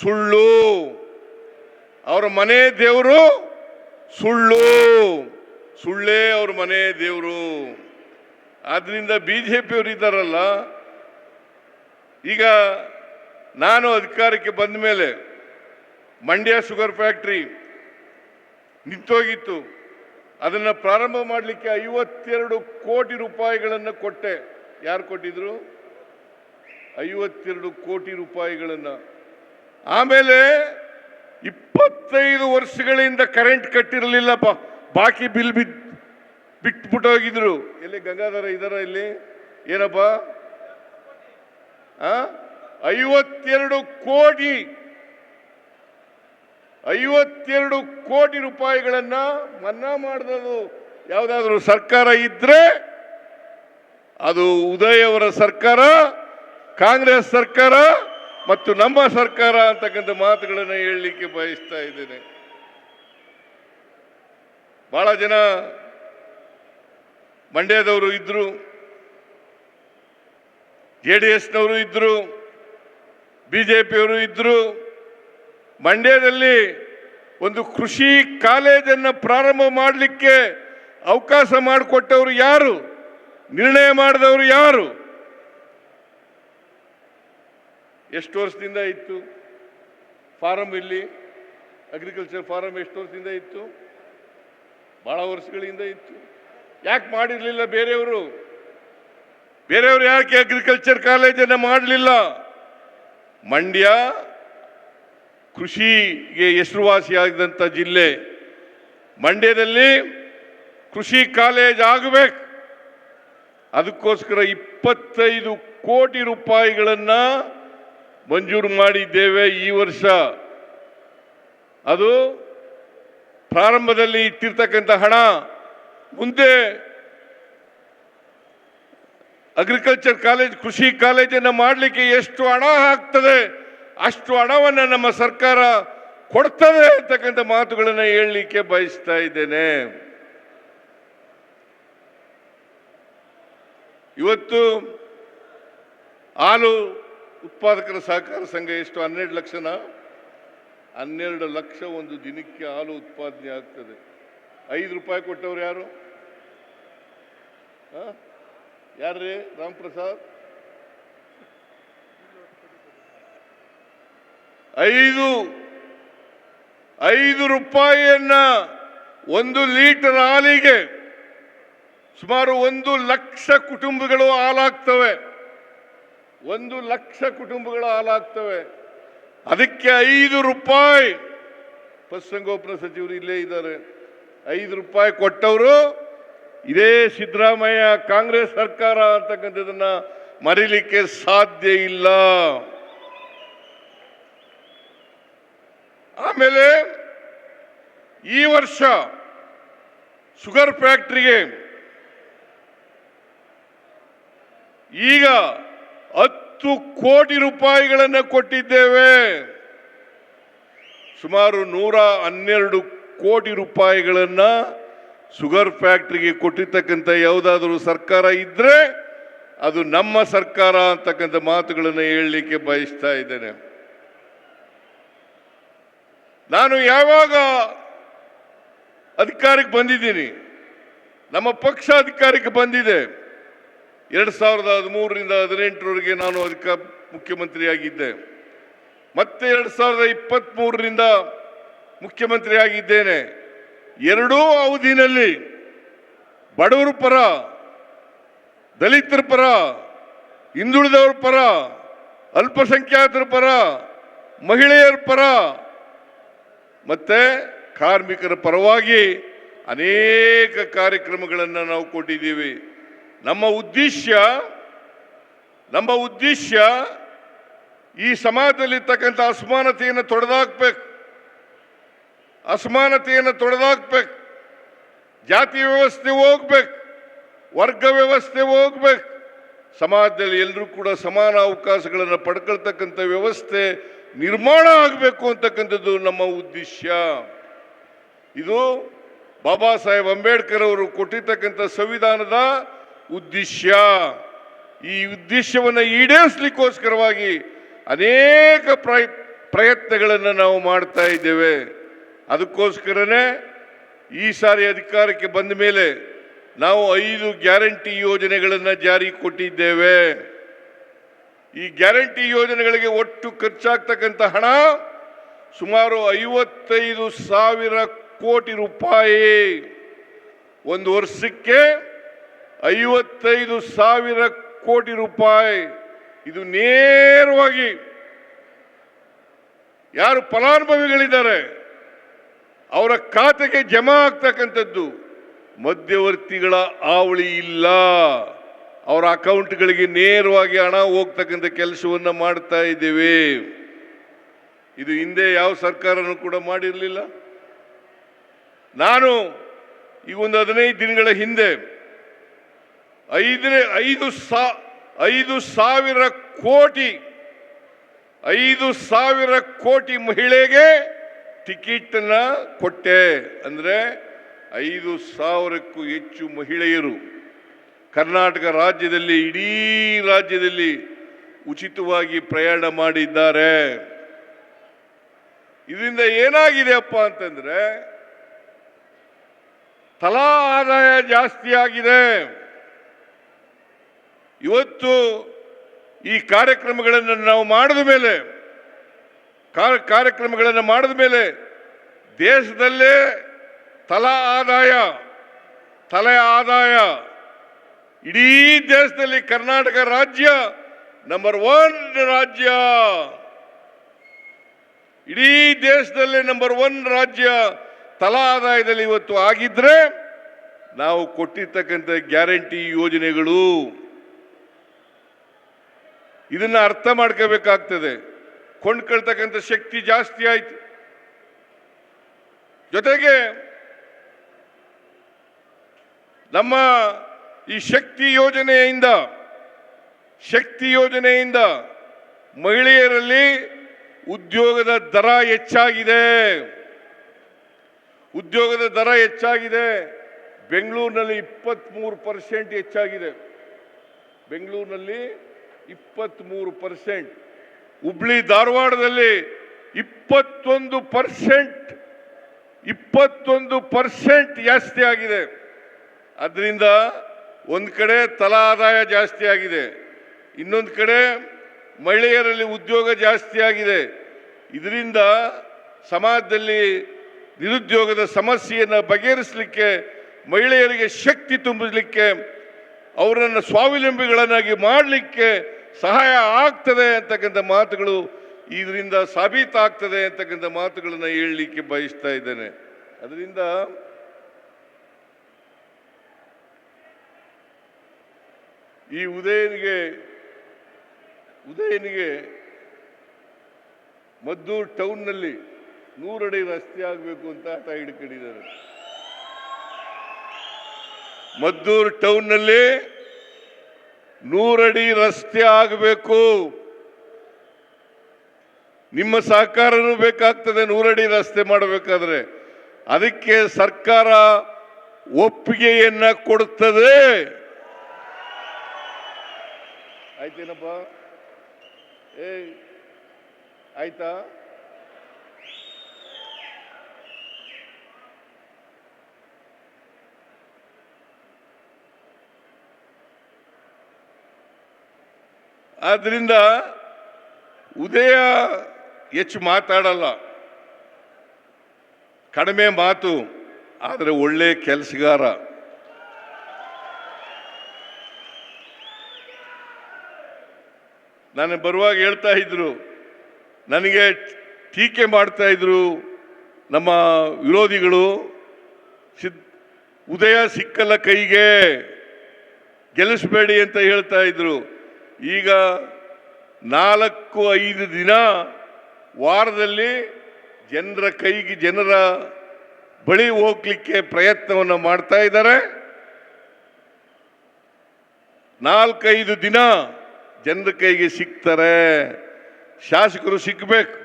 ಸುಳ್ಳು. ಅವರ ಮನೆ ದೇವರು ಸುಳ್ಳು. ಸುಳ್ಳೇ ಅವ್ರ ಮನೆ ದೇವರು. ಆದ್ರಿಂದ ಬಿ ಜೆ ಪಿಯವರು ಇದ್ದಾರಲ್ಲ, ಈಗ ನಾನು ಅಧಿಕಾರಕ್ಕೆ ಬಂದ ಮೇಲೆ ಮಂಡ್ಯ ಶುಗರ್ ಫ್ಯಾಕ್ಟ್ರಿ ನಿಂತೋಗಿತ್ತು. ಅದನ್ನು ಪ್ರಾರಂಭ ಮಾಡಲಿಕ್ಕೆ ಐವತ್ತೆರಡು ಕೋಟಿ ರೂಪಾಯಿಗಳನ್ನು ಕೊಟ್ಟೆ. ಯಾರು ಕೊಟ್ಟಿದ್ರು? ಐವತ್ತೆರಡು ಕೋಟಿ ರೂಪಾಯಿಗಳನ್ನು ಆಮೇಲೆ ಇಪ್ಪತ್ತೈದು ವರ್ಷಗಳಿಂದ ಕರೆಂಟ್ ಕಟ್ಟಿರಲಿಲ್ಲಪ್ಪ. ಬಾಕಿ ಬಿಲ್ ಬಿದ್ ಬಿಟ್ಬಿಟ್ಟು ಹೋಗಿದ್ರು ಎಲ್ಲಿ ಗಂಗಾಧರ ಇದಾರ ಇಲ್ಲಿ? ಏನಪ್ಪ? ಐವತ್ತೆರಡು ಕೋಟಿ. ಐವತ್ತೆರಡು ಕೋಟಿ ರೂಪಾಯಿಗಳನ್ನ ಮನ್ನಾ ಮಾಡಿದದು ಯಾವುದಾದ್ರೂ ಸರ್ಕಾರ ಇದ್ರೆ ಅದು ಉದಯ್ ಅವರ ಸರ್ಕಾರ, ಕಾಂಗ್ರೆಸ್ ಸರ್ಕಾರ ಮತ್ತು ನಮ್ಮ ಸರ್ಕಾರ ಅಂತಕ್ಕಂಥ ಮಾತುಗಳನ್ನು ಹೇಳಲಿಕ್ಕೆ ಬಯಸ್ತಾ ಇದ್ದೇನೆ. ಬಹಳ ಜನ ಮಂಡ್ಯದವರು ಇದ್ರು, ಜೆ ಡಿ ಎಸ್ನವರು ಇದ್ರು ಪಿಯವರು ಇದ್ರು. ಮಂಡ್ಯದಲ್ಲಿ ಒಂದು ಕೃಷಿ ಕಾಲೇಜನ್ನು ಪ್ರಾರಂಭ ಮಾಡಲಿಕ್ಕೆ ಅವಕಾಶ ಮಾಡಿಕೊಟ್ಟವರು ಯಾರು? ನಿರ್ಣಯ ಮಾಡಿದವರು ಯಾರು? ಎಷ್ಟು ವರ್ಷದಿಂದ ಇತ್ತು? ಫಾರಮ್ ಇಲ್ಲಿ ಅಗ್ರಿಕಲ್ಚರ್ ಫಾರಮ್ ಎಷ್ಟು ವರ್ಷದಿಂದ ಇತ್ತು? ಬಹಳ ವರ್ಷಗಳಿಂದ ಇತ್ತು. ಯಾಕೆ ಮಾಡಿರಲಿಲ್ಲ ಬೇರೆಯವರು? ಬೇರೆಯವರು ಯಾಕೆ ಅಗ್ರಿಕಲ್ಚರ್ ಕಾಲೇಜನ್ನು ಮಾಡಲಿಲ್ಲ? ಮಂಡ್ಯ ಕೃಷಿಗೆ ಹೆಸರುವಾಸಿಯಾಗಿದ್ದಂಥ ಜಿಲ್ಲೆ. ಮಂಡ್ಯದಲ್ಲಿ ಕೃಷಿ ಕಾಲೇಜ್ ಆಗಬೇಕು. ಅದಕ್ಕೋಸ್ಕರ ಇಪ್ಪತ್ತೈದು ಕೋಟಿ ರೂಪಾಯಿಗಳನ್ನು ಮಂಜೂರು ಮಾಡಿದ್ದೇವೆ ಈ ವರ್ಷ. ಅದು ಪ್ರಾರಂಭದಲ್ಲಿ ಇಟ್ಟಿರ್ತಕ್ಕಂಥ ಹಣ. ಮುಂದೆ ಅಗ್ರಿಕಲ್ಚರ್ ಕಾಲೇಜ್ ಕೃಷಿ ಕಾಲೇಜನ್ನು ಮಾಡಲಿಕ್ಕೆ ಎಷ್ಟು ಹಣ ಆಗ್ತದೆ, ಅಷ್ಟು ಹಣವನ್ನು ನಮ್ಮ ಸರ್ಕಾರ ಕೊಡ್ತದೆ ಅಂತಕ್ಕಂಥ ಮಾತುಗಳನ್ನು ಹೇಳಲಿಕ್ಕೆ ಬಯಸ್ತಾ ಇದ್ದೇನೆ. ಇವತ್ತು ಹಾಲು ಉತ್ಪಾದಕರ ಸಹಕಾರ ಸಂಘ ಎಷ್ಟು? ಹನ್ನೆರಡು ಲಕ್ಷನ? ಹನ್ನೆರಡು ಲಕ್ಷ ಒಂದು ದಿನಕ್ಕೆ ಹಾಲು ಉತ್ಪಾದನೆ ಆಗ್ತದೆ. ಐದು ರೂಪಾಯಿ ಕೊಟ್ಟವ್ರು ಯಾರು? ಯಾರ್ರೀ? ರಾಮ್ ಪ್ರಸಾದ್ ಐದು. ಐದು ರೂಪಾಯಿಯನ್ನ ಒಂದು ಲೀಟರ್ ಹಾಲಿಗೆ ಸುಮಾರು ಒಂದು ಲಕ್ಷ ಕುಟುಂಬಗಳು ಹಾಲಾಗ್ತವೆ. ಒಂದು ಲಕ್ಷ ಕುಟುಂಬಗಳು ಹಾಲಾಗ್ತವೆ ಅದಕ್ಕೆ ಐದು ರೂಪಾಯಿ. ಪಶುಸಂಗೋಪನಾ ಸಚಿವರು ಇಲ್ಲೇ ಇದ್ದಾರೆ. ಐದು ರೂಪಾಯಿ ಕೊಟ್ಟವರು ಇದೇ ಸಿದ್ದರಾಮಯ್ಯ, ಕಾಂಗ್ರೆಸ್ ಸರ್ಕಾರ ಅಂತಕ್ಕಂಥದ್ದನ್ನ ಮರೀಲಿಕ್ಕೆ ಸಾಧ್ಯ ಇಲ್ಲ. ಆಮೇಲೆ ಈ ವರ್ಷ ಶುಗರ್ ಫ್ಯಾಕ್ಟ್ರಿಗೆ ಈಗ ಹತ್ತು ಕೋಟಿ ರೂಪಾಯಿಗಳನ್ನು ಕೊಟ್ಟಿದ್ದೇವೆ. ಸುಮಾರು ನೂರ ಹನ್ನೆರಡು ಕೋಟಿ ರೂಪಾಯಿಗಳನ್ನ ಶುಗರ್ ಫ್ಯಾಕ್ಟ್ರಿಗೆ ಕೊಟ್ಟಿರ್ತಕ್ಕಂಥ ಯಾವುದಾದ್ರೂ ಸರ್ಕಾರ ಇದ್ರೆ ಅದು ನಮ್ಮ ಸರ್ಕಾರ ಅಂತಕ್ಕಂಥ ಮಾತುಗಳನ್ನು ಹೇಳಲಿಕ್ಕೆ ಬಯಸ್ತಾ ಇದ್ದೇನೆ. ನಾನು ಯಾವಾಗ ಅಧಿಕಾರಕ್ಕೆ ಬಂದಿದ್ದೀನಿ, ನಮ್ಮ ಪಕ್ಷ ಅಧಿಕಾರಕ್ಕೆ ಬಂದಿದೆ ಎರಡು ಸಾವಿರದ ಹದಿಮೂರರಿಂದ ಹದಿನೆಂಟರವರೆಗೆ ನಾನು ಅಧಿಕ ಮುಖ್ಯಮಂತ್ರಿಯಾಗಿದ್ದೆ. ಮತ್ತೆ ಎರಡು ಸಾವಿರದ ಇಪ್ಪತ್ತ್ಮೂರರಿಂದ ಮುಖ್ಯಮಂತ್ರಿ ಆಗಿದ್ದೇನೆ ಎರಡೂ ಅವಧಿನಲ್ಲಿ ಬಡವರ ಪರ, ದಲಿತರ ಪರ, ಹಿಂದುಳಿದವರ ಪರ, ಅಲ್ಪಸಂಖ್ಯಾತರ ಪರ, ಮಹಿಳೆಯರ ಪರ, ಮತ್ತೆ ಕಾರ್ಮಿಕರ ಪರವಾಗಿ ಅನೇಕ ಕಾರ್ಯಕ್ರಮಗಳನ್ನು ನಾವು ಕೊಟ್ಟಿದ್ದೀವಿ. ನಮ್ಮ ಉದ್ದೇಶ ನಮ್ಮ ಉದ್ದೇಶ ಈ ಸಮಾಜದಲ್ಲಿರ್ತಕ್ಕಂಥ ಅಸಮಾನತೆಯನ್ನು ತೊಡೆದಾಕ್ಬೇಕು. ಅಸಮಾನತೆಯನ್ನು ತೊಡೆದಾಕ್ಬೇಕು. ಜಾತಿ ವ್ಯವಸ್ಥೆ ಹೋಗ್ಬೇಕು. ವರ್ಗ ವ್ಯವಸ್ಥೆ ಹೋಗ್ಬೇಕು. ಸಮಾಜದಲ್ಲಿ ಎಲ್ಲರೂ ಕೂಡ ಸಮಾನ ಅವಕಾಶಗಳನ್ನು ಪಡ್ಕೊಳ್ತಕ್ಕಂಥ ವ್ಯವಸ್ಥೆ ನಿರ್ಮಾಣ ಆಗಬೇಕು ಅಂತಕ್ಕಂಥದ್ದು ನಮ್ಮ ಉದ್ದೇಶ. ಇದು ಬಾಬಾ ಸಾಹೇಬ್ ಅಂಬೇಡ್ಕರ್ ಅವರು ಕೊಟ್ಟಿರ್ತಕ್ಕಂಥ ಸಂವಿಧಾನದ ಉದ್ದೇಶ, ಈ ಉದ್ದೇಶವನ್ನು ಈಡೇರಿಸಲಿಕ್ಕೋಸ್ಕರವಾಗಿ ಅನೇಕ ಪ್ರಯ, ಪ್ರಯತ್ನಗಳನ್ನು ನಾವು ಮಾಡ್ತಾ ಇದ್ದೇವೆ. ಅದಕ್ಕೋಸ್ಕರನೇ ಈ ಸಾರಿ ಅಧಿಕಾರಕ್ಕೆ ಬಂದ ಮೇಲೆ ನಾವು ಐದು ಗ್ಯಾರಂಟಿ ಯೋಜನೆಗಳನ್ನು ಜಾರಿ ಕೊಟ್ಟಿದ್ದೇವೆ. ಈ ಗ್ಯಾರಂಟಿ ಯೋಜನೆಗಳಿಗೆ ಒಟ್ಟು ಖರ್ಚಾಗ್ತಕ್ಕಂಥ ಹಣ ಸುಮಾರು ಐವತ್ತೈದು ಸಾವಿರ ಕೋಟಿ ರೂಪಾಯಿ. ಒಂದು ವರ್ಷಕ್ಕೆ ಐವತ್ತೈದು ಸಾವಿರ ಕೋಟಿ ರೂಪಾಯಿ. ಇದು ನೇರವಾಗಿ ಯಾರು ಫಲಾನುಭವಿಗಳಿದ್ದಾರೆ, ಅವರ ಖಾತೆಗೆ ಜಮಾ ಆಗ್ತಕ್ಕಂಥದ್ದು. ಮಧ್ಯವರ್ತಿಗಳ ಆವಳಿ ಇಲ್ಲ. ಅವರ ಅಕೌಂಟ್ಗಳಿಗೆ ನೇರವಾಗಿ ಹಣ ಹೋಗ್ತಕ್ಕಂಥ ಕೆಲಸವನ್ನು ಮಾಡ್ತಾ ಇದ್ದೇವೆ. ಇದು ಹಿಂದೆ ಯಾವ ಸರ್ಕಾರನೂ ಕೂಡ ಮಾಡಿರಲಿಲ್ಲ. ನಾನು ಈ ಒಂದು ಹದಿನೈದು ದಿನಗಳ ಹಿಂದೆ ಐದನೇ ಐದು ಸಾ, ಐದು ಸಾವಿರ ಕೋಟಿ, ಐದು ಸಾವಿರ ಕೋಟಿ ಮಹಿಳೆಗೆ ಟಿಕೆಟ್ ಅನ್ನ ಕೊಟ್ಟೆ. ಅಂದ್ರೆ ಐದು ಸಾವಿರಕ್ಕೂ ಹೆಚ್ಚು ಮಹಿಳೆಯರು ಕರ್ನಾಟಕ ರಾಜ್ಯದಲ್ಲಿ, ಇಡೀ ರಾಜ್ಯದಲ್ಲಿ ಉಚಿತವಾಗಿ ಪ್ರಯಾಣ ಮಾಡಿದ್ದಾರೆ. ಇದರಿಂದ ಏನಾಗಿದೆ ಅಪ್ಪ ಅಂತಂದ್ರೆ ತಲಾ ಆದಾಯ ಜಾಸ್ತಿ ಆಗಿದೆ. ಇವತ್ತು ಈ ಕಾರ್ಯಕ್ರಮಗಳನ್ನು ನಾವು ಮಾಡಿದ ಮೇಲೆ ಕಾರ್ಯಕ್ರಮಗಳನ್ನು ಮಾಡಿದ ಮೇಲೆ ದೇಶದಲ್ಲೇ ತಲಾ ಆದಾಯ, ತಲೆ ಆದಾಯ, ಇಡೀ ದೇಶದಲ್ಲಿ ಕರ್ನಾಟಕ ರಾಜ್ಯ ನಂಬರ್ ಒನ್ ರಾಜ್ಯ. ಇಡೀ ದೇಶದಲ್ಲೇ ನಂಬರ್ ಒನ್ ರಾಜ್ಯ ತಲಾ ಆದಾಯದಲ್ಲಿ ಇವತ್ತು ಆಗಿದ್ರೆ ನಾವು ಕೊಟ್ಟಿರ್ತಕ್ಕಂಥ ಗ್ಯಾರಂಟಿ ಯೋಜನೆಗಳು ಇದನ್ನ ಅರ್ಥ ಮಾಡ್ಕೋಬೇಕಾಗ್ತದೆ. ಕೊಂಡ್ಕೊಳ್ತಕ್ಕಂಥ ಶಕ್ತಿ ಜಾಸ್ತಿ ಆಯ್ತು. ಜೊತೆಗೆ ನಮ್ಮ ಈ ಶಕ್ತಿ ಯೋಜನೆಯಿಂದ ಶಕ್ತಿ ಯೋಜನೆಯಿಂದ ಮಹಿಳೆಯರಲ್ಲಿ ಉದ್ಯೋಗದ ದರ ಹೆಚ್ಚಾಗಿದೆ. ಉದ್ಯೋಗದ ದರ ಹೆಚ್ಚಾಗಿದೆ. ಬೆಂಗಳೂರಿನಲ್ಲಿ ಇಪ್ಪತ್ತ್ಮೂರು ಪರ್ಸೆಂಟ್ ಹೆಚ್ಚಾಗಿದೆ. ಬೆಂಗಳೂರಿನಲ್ಲಿ ಇಪ್ಪತ್ತ್ಮೂರು ಪರ್ಸೆಂಟ್ ಹುಬ್ಳಿ ಧಾರವಾಡದಲ್ಲಿ ಇಪ್ಪತ್ತೊಂದು ಪರ್ಸೆಂಟ್ ಇಪ್ಪತ್ತೊಂದು ಪರ್ಸೆಂಟ್ ಜಾಸ್ತಿ ಆಗಿದೆ. ಅದರಿಂದ ಒಂದು ಕಡೆ ತಲಾ ಆದಾಯ ಜಾಸ್ತಿ ಆಗಿದೆ. ಇನ್ನೊಂದು ಕಡೆ ಮಹಿಳೆಯರಲ್ಲಿ ಉದ್ಯೋಗ ಜಾಸ್ತಿ ಆಗಿದೆ. ಇದರಿಂದ ಸಮಾಜದಲ್ಲಿ ನಿರುದ್ಯೋಗದ ಸಮಸ್ಯೆಯನ್ನು ಬಗೆಹರಿಸಲಿಕ್ಕೆ ಮಹಿಳೆಯರಿಗೆ ಶಕ್ತಿ ತುಂಬಲಿಕ್ಕೆ ಅವರನ್ನು ಸ್ವಾವಲಂಬಿಗಳನ್ನಾಗಿ ಮಾಡಲಿಕ್ಕೆ ಸಹಾಯ ಆಗ್ತದೆ ಅಂತಕ್ಕಂಥ ಮಾತುಗಳು ಇದರಿಂದ ಸಾಬೀತಾಗ್ತದೆ ಅಂತಕ್ಕಂಥ ಮಾತುಗಳನ್ನು ಹೇಳಲಿಕ್ಕೆ ಬಯಸ್ತಾ ಇದ್ದೇನೆ. ಅದರಿಂದ ಈ ಉದಯನಿಗೆ ಉದಯನಿಗೆ ಮದ್ದೂರು ಟೌನ್ನಲ್ಲಿ ನೂರಡಿ ರಸ್ತೆ ಆಗಬೇಕು ಅಂತ ಆಟ ಹಿಡ್ಕೊಂಡಿದ್ದಾರೆ. ಮದ್ದೂರು ಟೌನ್ನಲ್ಲಿ ನೂರಡಿ ರಸ್ತೆ ಆಗಬೇಕು. ನಿಮ್ಮ ಸಹಕಾರನೂ ಬೇಕಾಗ್ತದೆ ನೂರಡಿ ರಸ್ತೆ ಮಾಡಬೇಕಾದ್ರೆ. ಅದಕ್ಕೆ ಸರ್ಕಾರ ಒಪ್ಪಿಗೆಯನ್ನ ಕೊಡುತ್ತದೆ. ಆಯ್ತೇನಪ್ಪ? ಏ ಆಯ್ತಾ? ಆದ್ರಿಂದ ಉದಯ ಹೆಚ್ಚು ಮಾತಾಡಲ್ಲ. ಕಡಿಮೆ ಮಾತು, ಆದರೆ ಒಳ್ಳೆ ಕೆಲಸಗಾರ. ನಾನು ಬರುವಾಗ ಹೇಳ್ತಾ ಇದ್ರು, ನನಗೆ ಟೀಕೆ ಮಾಡ್ತಾ ಇದ್ರು ನಮ್ಮ ವಿರೋಧಿಗಳು, ಸಿದ್, ಉದಯ ಸಿಕ್ಕಲ್ಲ ಕೈಗೆ, ಗೆಲ್ಲಿಸಬೇಡಿ ಅಂತ ಹೇಳ್ತಾ ಇದ್ರು. ಈಗ ನಾಲ್ಕು ಐದು ದಿನ ವಾರದಲ್ಲಿ ಜನರ ಕೈಗೆ ಜನರ ಬಳಿ ಹೋಗ್ಲಿಕ್ಕೆ ಪ್ರಯತ್ನವನ್ನು ಮಾಡ್ತಾ ಇದ್ದಾರೆ. ನಾಲ್ಕೈದು ದಿನ ಜನರ ಕೈಗೆ ಸಿಗ್ತಾರೆ. ಶಾಸಕರು ಸಿಕ್ಕಬೇಕು